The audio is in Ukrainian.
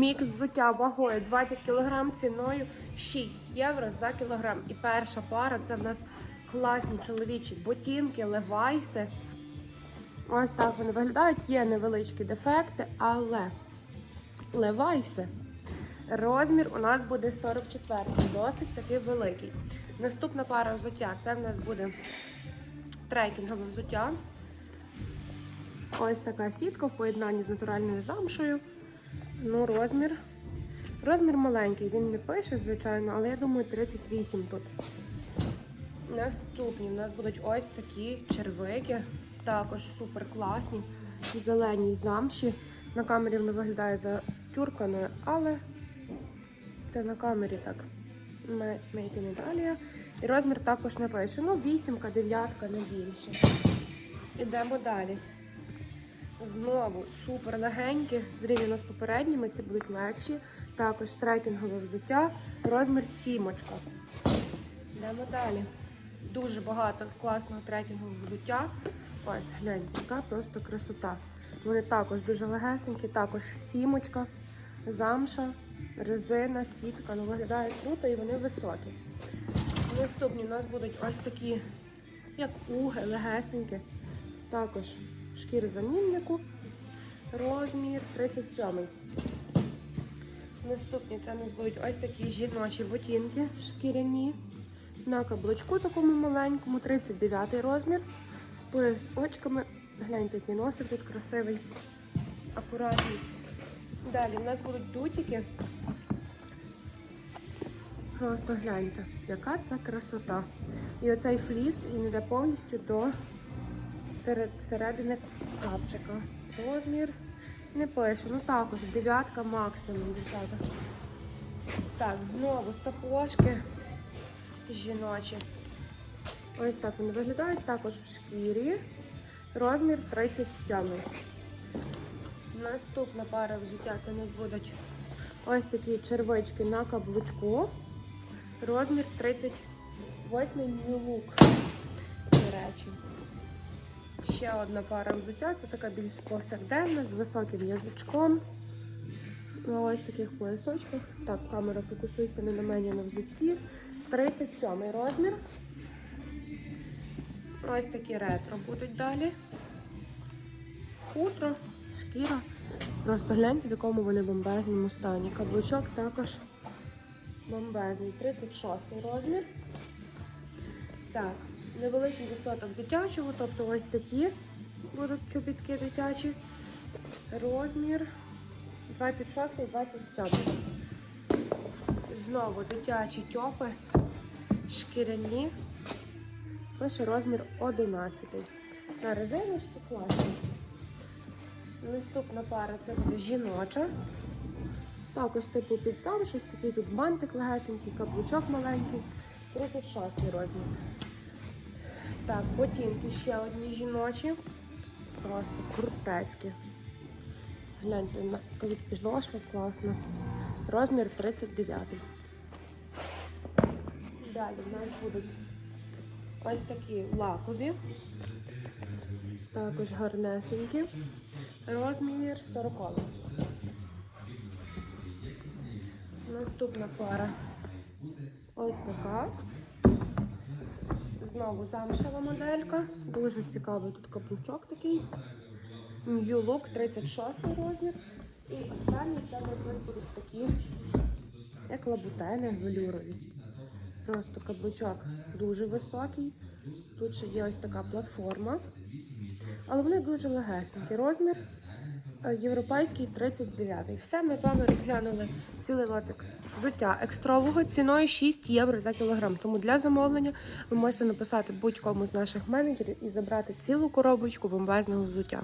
Мікс взуття вагою 20 кг ціною 6 євро за кілограм. І перша пара це в нас класні чоловічі ботинки, левайси. Ось так вони виглядають. Є невеличкі дефекти, але левайси. Розмір у нас буде 44, досить такий великий. Наступна пара взуття це в нас буде трекінгове взуття. Ось така сітка в поєднанні з натуральною замшою. Ну, розмір. Розмір маленький, він не пише, звичайно, але я думаю 38 тут. Наступні у нас будуть ось такі червики, також супер класні, зелені замші. На камері воно виглядає затюрканою, але це на камері так. Made in. І розмір також не пише. Ну, вісімка, дев'ятка, не більше. Ідемо далі. Знову супер легенькі, зрівняно з попередніми, ці будуть легші. Також трекінгове взуття, розмір сімочка. Йдемо далі. Дуже багато класного трекінгового взуття. Ось, гляньте, яка просто красота. Вони також дуже легесенькі, також сімочка, замша, резина, сітка. Ну, виглядають круто і вони високі. Наступні у нас будуть ось такі, як уги, легесенькі. Також шкіри заміннику. Розмір 37. Наступні це у нас будуть ось такі жіночі ботинки шкіряні. На каблучку такому маленькому, 39 розмір. З поясочками. Гляньте, який носик тут красивий, акуратний. Далі у нас будуть дутики. Просто гляньте, яка це красота. І оцей фліс він йде повністю до серед, середини капчика. Розмір не пише. Ну також дев'ятка максимум, дівчата. Так, знову сапожки жіночі. Ось так вони виглядають, також в шкірі. Розмір 37. Наступна пара взуття це у нас будуть ось такі червички на каблучку. Розмір 38 New Look. До речі. Ще одна пара взуття, це така більш повсякденна, з високим язичком. На ось таких поясочках. Так, камера фокусується не на мені, на взутті. 37 розмір. Ось такі ретро будуть далі. Хутро, шкіра. Просто гляньте, в якому вони бомбезному стані. Каблучок також бомбезний. 36 розмір. Так, невеликий відсоток дитячого, тобто ось такі будуть чобітки дитячі. Розмір 26-27. Знову дитячі тьопи, шкіряні. Пише розмір 11. На резиночці класні. Наступна пара це буде жіноча. Також типу під сам, щось такий тут бантик легесенький, каблучок маленький. 36 розмір. Так, ботинки ще одні жіночі. Просто крутецькі. Гляньте, на кажуть, підошва класна. Розмір 39. Далі в нас будуть ось такі лакові. Також гарнесенькі. Розмір 40. Наступна пара. Ось така. Знову замшева моделька. Дуже цікавий тут каблучок такий. New Look 36 розмір. І останні це будуть такі, як лабутени велюрові. Просто каблучок дуже високий. Тут ще є ось така платформа. Але вони дуже легесенькі. Розмір е, європейський 39. Все, ми з вами розглянули цілий лотик взуття екстрового ціною 6 євро за кілограм. Тому для замовлення ви можете написати будь-кому з наших менеджерів і забрати цілу коробочку бомбезного взуття.